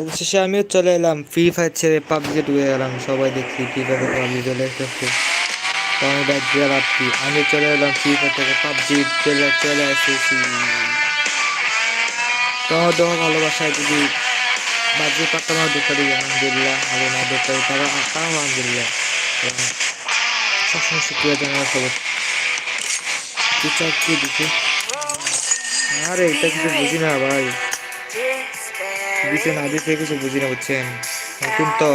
অবশেষে আমিও চলে এলাম। ফ্রি ফায়ার ছেড়ে পাবজিতে ঢুকে গেলাম। সবাই দেখছি ফ্রি ফায়ার পাবজি চলে এসেছে। তো আমি ব্যাগ দিয়ে রাখছি আমি চলে এলাম ফ্রি ফায়ার থেকে পাবজি চলে চলে এসেছি। তোমার দেওয়া ভালোবাসায় যদি বাজি পাকানো দেখতে দিই, আলহামদুলিল্লাহ। ভালো না দেখতে তারা তাও আলহামদুলিল্লাহ। সবসময় শুক্রিয়া জানাই সবাই। বিচার কি দিচ্ছে আরে, এটা কিছু বুঝি না ভাই। দিচ্ছে না দিচ্ছে কিছু বুঝি না, বুঝছেন? নতুন তো।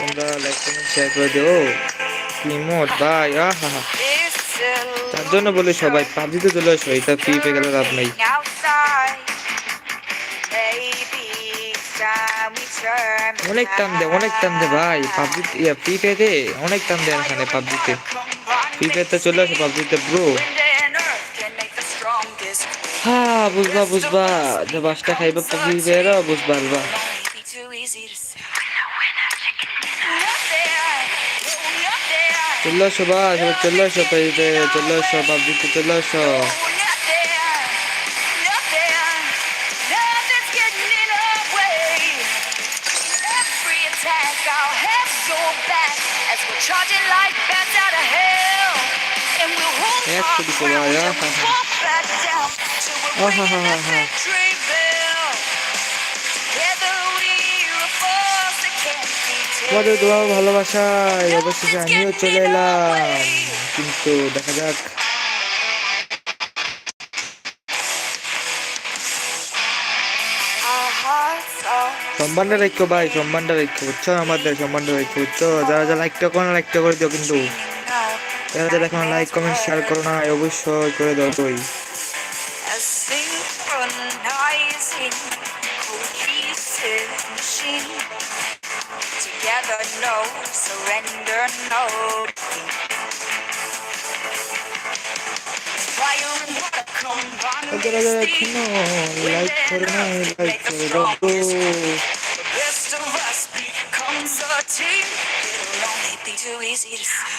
তোমরা লাইক কমেন্ট শেয়ার করে দিও। কি মোট ভাই? আহা। তার জন্য বলি সবাই পাবজিতে চলে আসো এটা ফ্রি পেয়ে গেলে লাভ নেই। অনেক টান দে, অনেক টান দে ভাই, পাবজি ফ্রি পেতে অনেক টান দেয় এখানে পাবজিতে। ফ্রি পেতে চলে আসো পাবজিতে bro Ha buzba buzba. De başta kaybı bugün zero buzba buzba. चलो शोभा चलो शोभा इधर चलो शोभा जी चलो शो Hep bir kolay ya. Can't be তোমাদের tamed. ভালোবাসায় অবশেষে আমিও চলে এলাম। কিন্তু দেখা যাক। সম্মানটা রাখো ভাই, সম্মানটা রাখো বুঝছ আমাদের সম্মানটা রাখো বুঝছ যারা যারা লাইকটা করো না লাইকটা করে দিও কিন্তু। যারা যারা এখন লাইক কমেন্ট শেয়ার করো না, অবশ্যই করে দাও তুই surrender, no. Fire and water combine to যারা make যারা us এখনো steam. লাইক করে না লাইক করে দাও তো The best of us becomes a team. It'll only be too easy to see.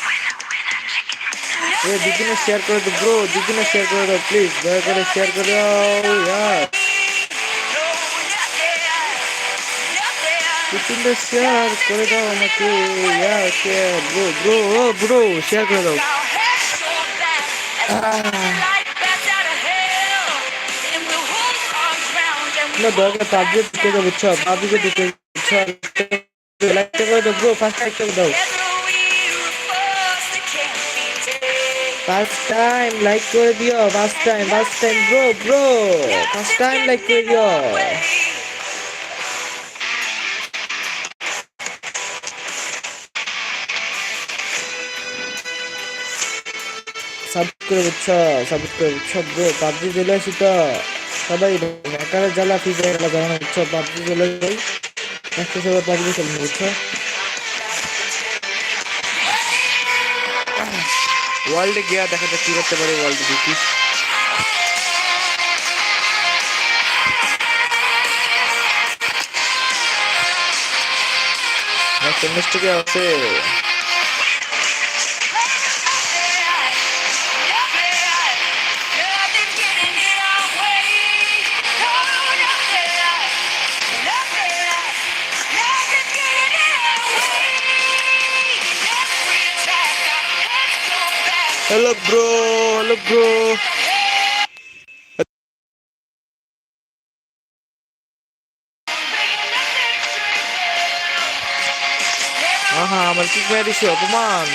এ দুদিনে শেয়ার করে দাও ব্রো দুদিনে শেয়ার করে দাও প্লিজ দয়া করে শেয়ার করে দাও ইয়ার দুদিনে শেয়ার করে দাও আমাকে। শেয়ার ব্রো ব্রো ও ব্রো শেয়ার করে দাও। না, দরকার পাবজি দিতে দাও বুঝছ পাবজিকে দিতে বুঝছ লাইকটা করে দাও ব্রো ফার্স্ট লাইকটা দাও। ফার্স্ট টাইম লাইক করে দিও first time bro bro first time like করে দিও। করে বুঝছ সাবস্ক্রাইব করে বুঝছ ব্রো পাবজি চলে আসি তো। সবাই একারে জ্বালা ফি যায় জ্বালা জানো বুঝছ পাবজি চলে যাই একশো সবাই পাবজি খেলব বুঝছ ওয়ার্ল্ডে গিয়া দেখা যাক কি করতে পারে ওয়ার্ল্ডে দেখি টাকা আছে। হ্যালো ব্রো হ্যালো ব্রো আহা আমার কি করে দিছে অপমান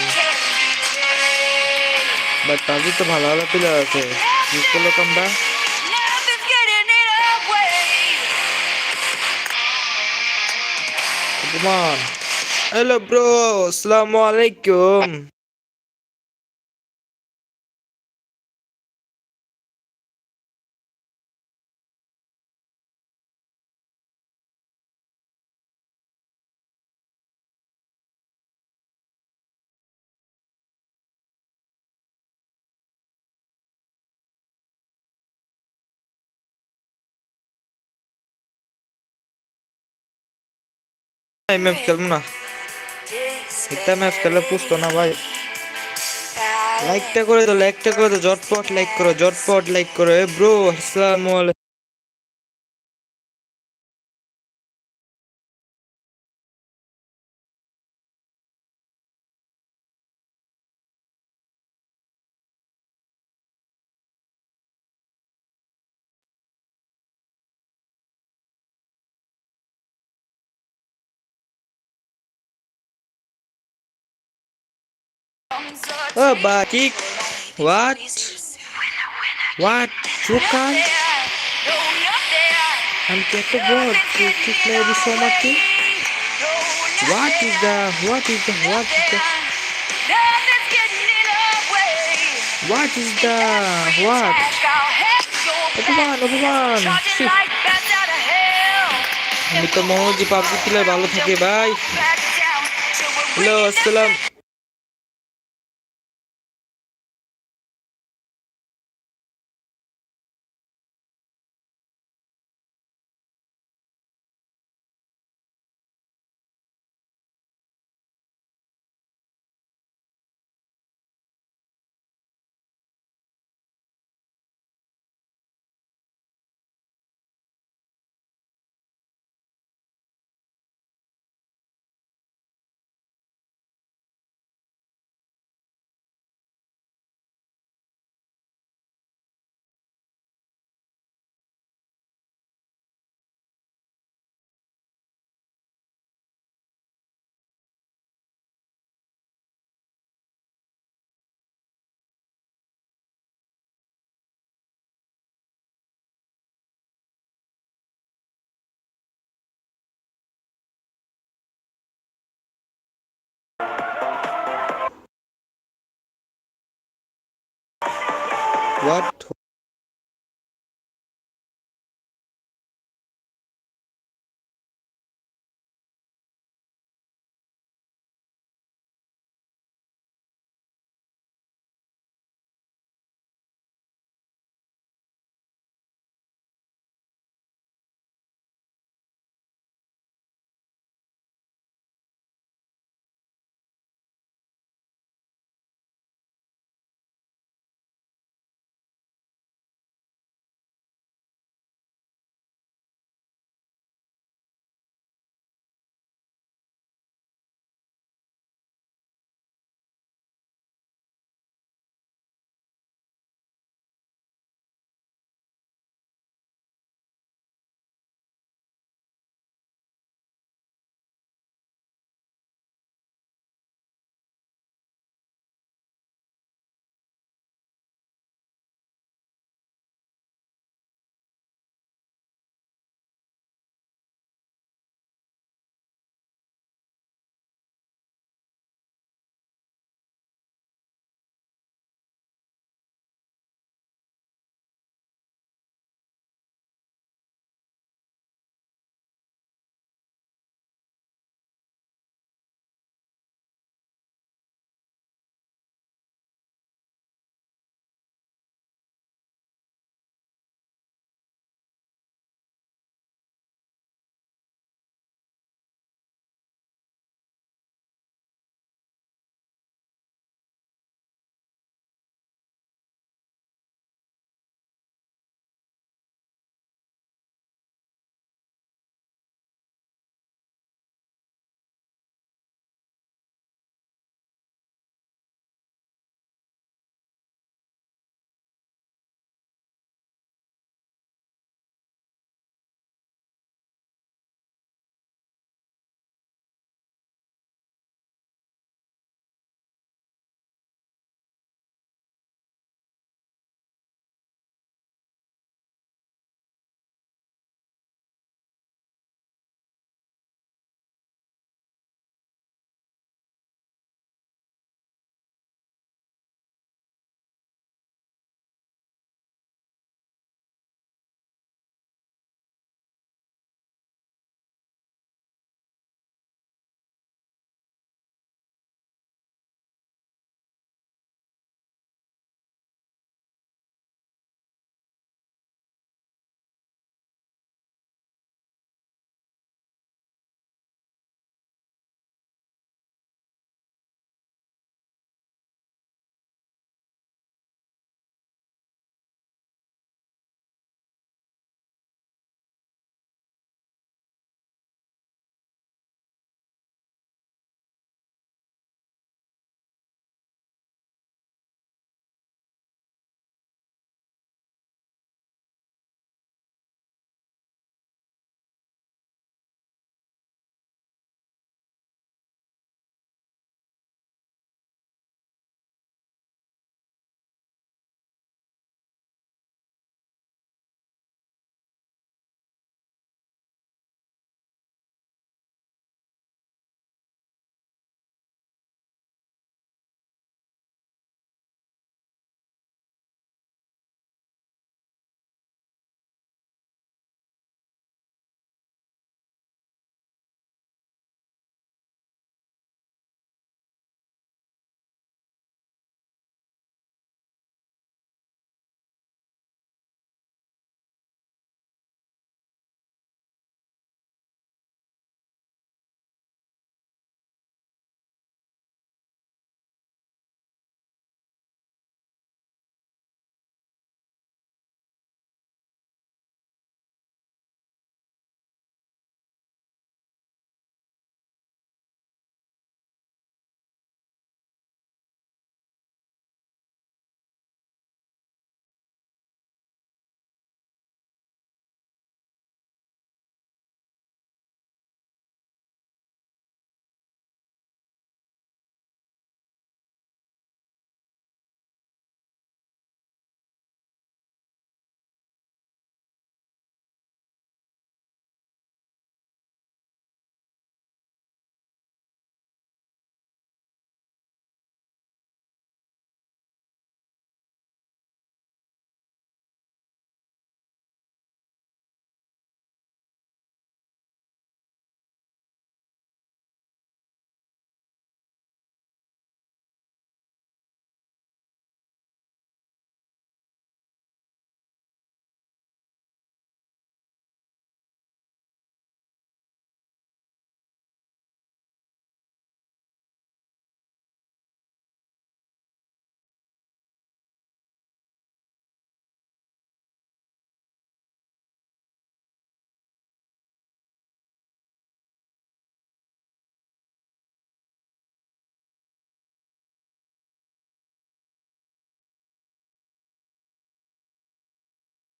বাট তাদের তো ভালো ভালো প্লেয়ার আছে কি করলো কামটা অপমান হ্যালো ব্রো আসসালামু আলাইকুম MF খেলব না এটা ম্যাচ খেলে পুষতো না ভাই লাইকটা করে দাও লাইকটা করে দাও জটপট লাইক করো জটপট লাইক করো এ ব্রো আসসালামু আলাইকুম Oh, team. but kick. What? What? Joker? No, you're there. আমি কি এত বড় যে ঠিক মেরে দিছো আমাকে What is the what is the what is the Nothing's getting in our way. what is the what অপমান অপমান ছি, আমি তো মনে হয় যে পাবজি খেলে ভালো থাকে ভাই হ্যালো আসসালাম what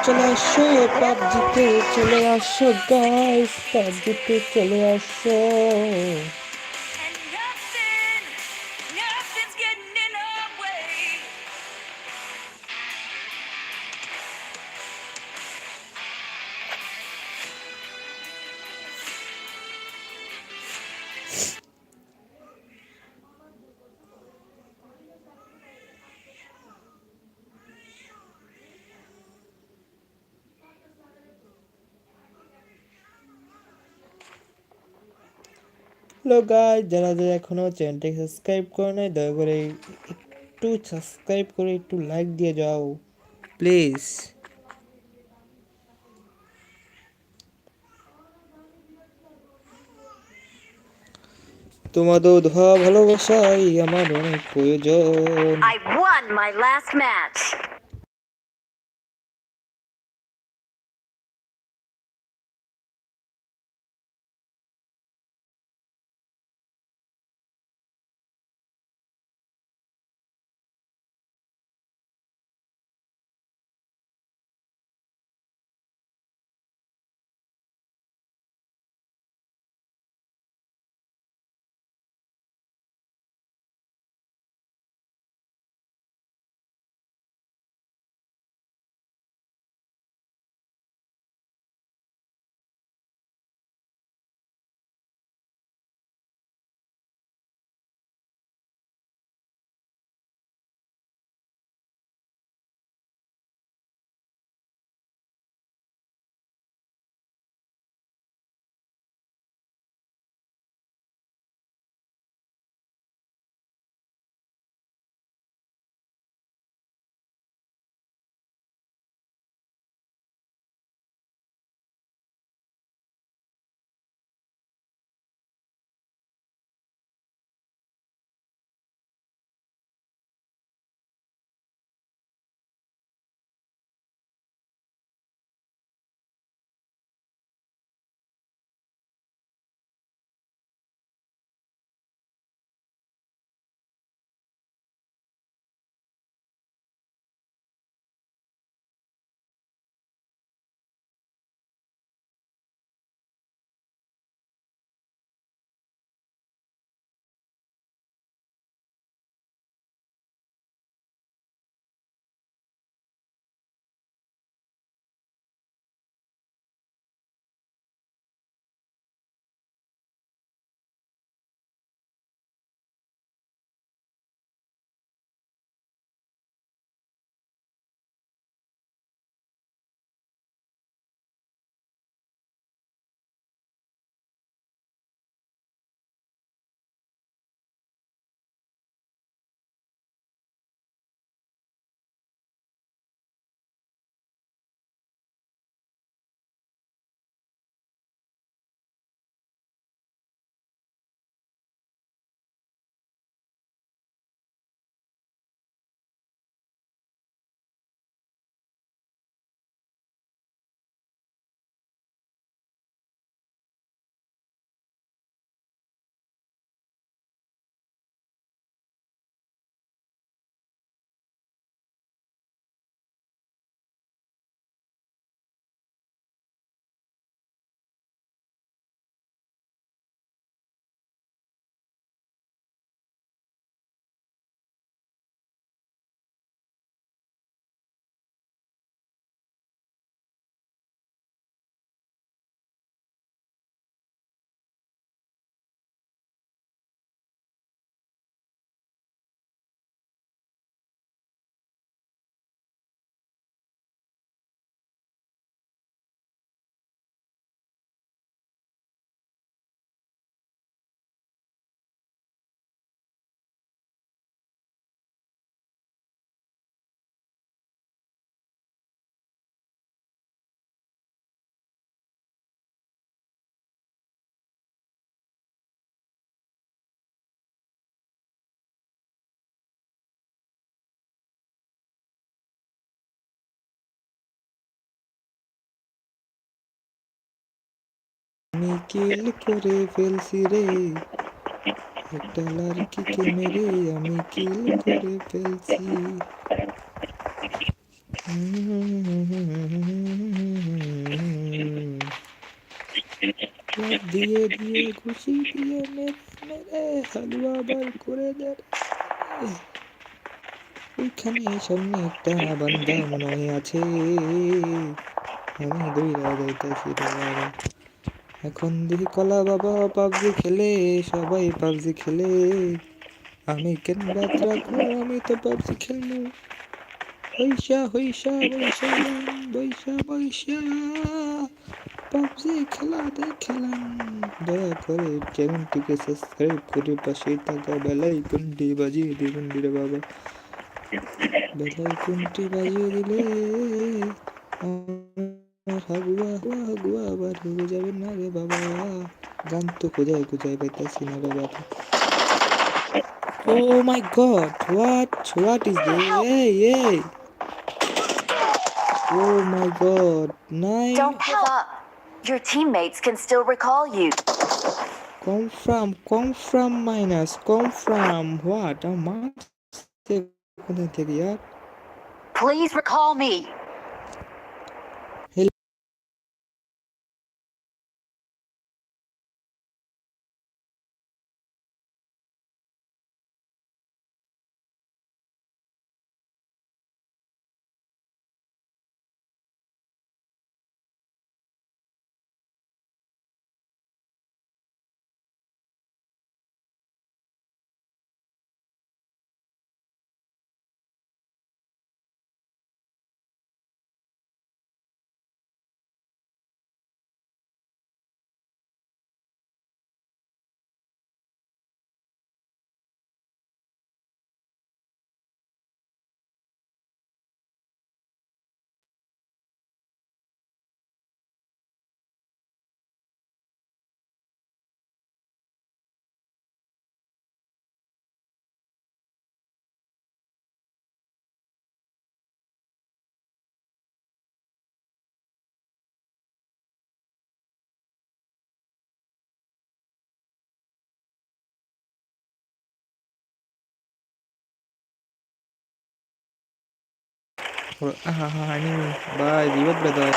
চলে আসো পাবজিতে চলে আসো গাইস পাবজিতে চলে আসো হ্যালো গাইস, যারা যারা এখনও চ্যানেলটাকে সাবস্ক্রাইব করে নাই, দয়া করে একটু সাবস্ক্রাইব করে একটু লাইক দিয়ে যাও, প্লিজ তোমাদের ধোয়া ভালোবাসাই আমার অনেক প্রয়োজন. কিল করে ফেলছি রে একটা লাড়কিকে মেরে আমি কিল করে ফেলছি দিয়ে দিয়ে খুশি দিয়ে মেরে মেরে হালুয়া বার করে দে ওইখানে সামনে একটা বান্দা মনে আছে আমি দৌড়া যাইতেছি। এখন দেখি কলা বাবা পাবজি খেলে, সবাই পাবজি খেলে। আমি কেন বাদ রাখব আমি তো পাবজি খেলব। হইসা হইসা বৈশা বৈশা বৈশা পাবজি খেলা খেলাম দয়া করে চ্যানেলটিকে সাবস্ক্রাইব করে পাশে থাকা বেলাই কোনটি বাজিয়ে দিবেন রে বাবা। বেলাই কোনটি বাজিয়ে দিলে আমার হাগুয়া হাগুয়া হাগুয়া আবার হয়ে যাবে না রে বাবা গান তো কোথায় কোথায় পাইতাছি না রে বাবা Oh my god, what? What is this? Hey, hey! Oh my god, nine. Don't give up. Your teammates can still recall you. Come from, come from minus, come from what? আমার কোথা থেকে यार Please recall me. આહા હા હા by જીવત brother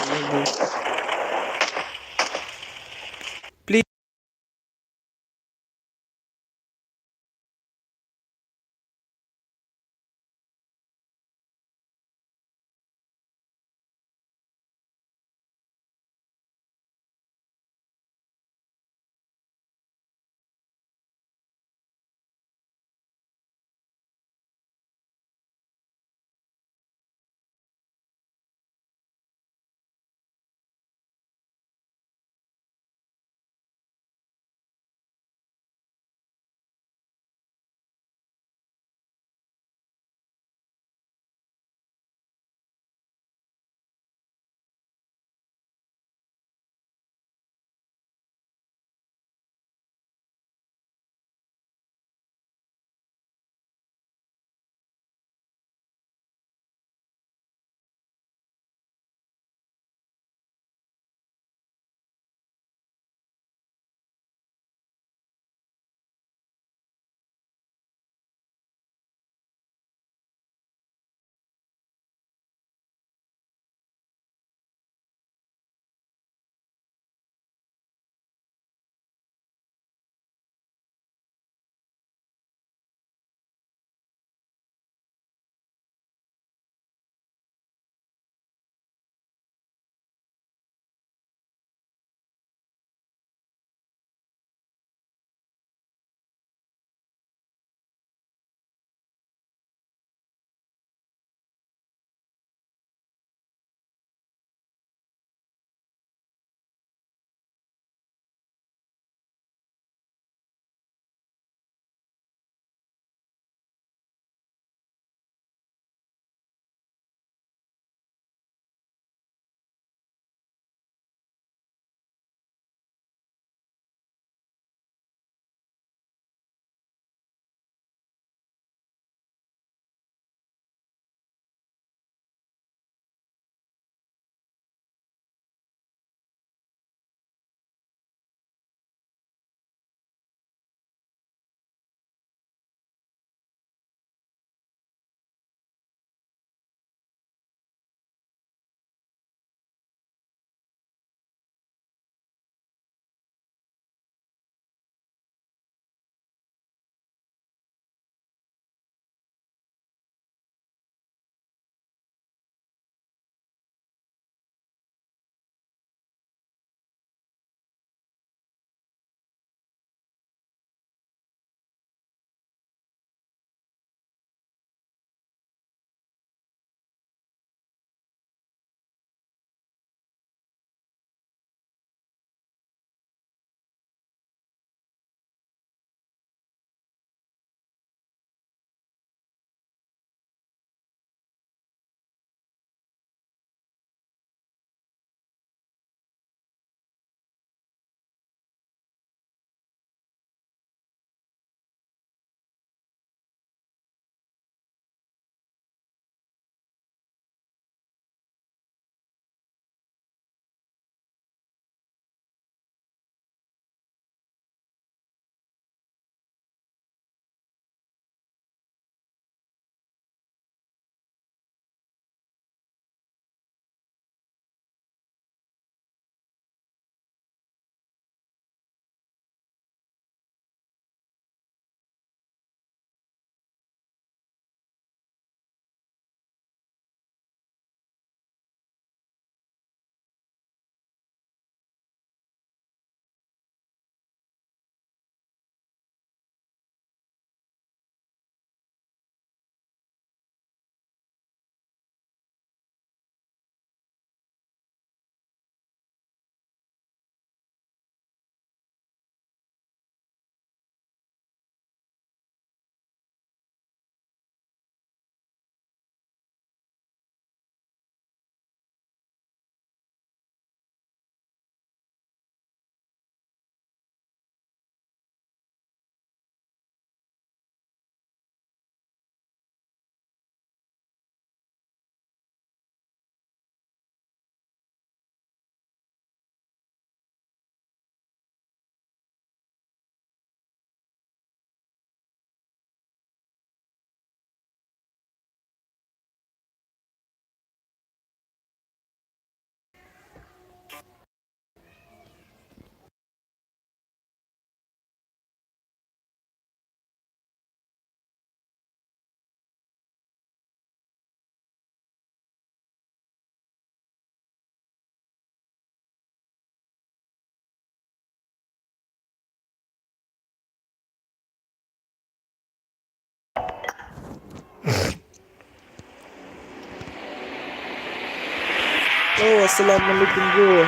Oh, assalamualaikum bro.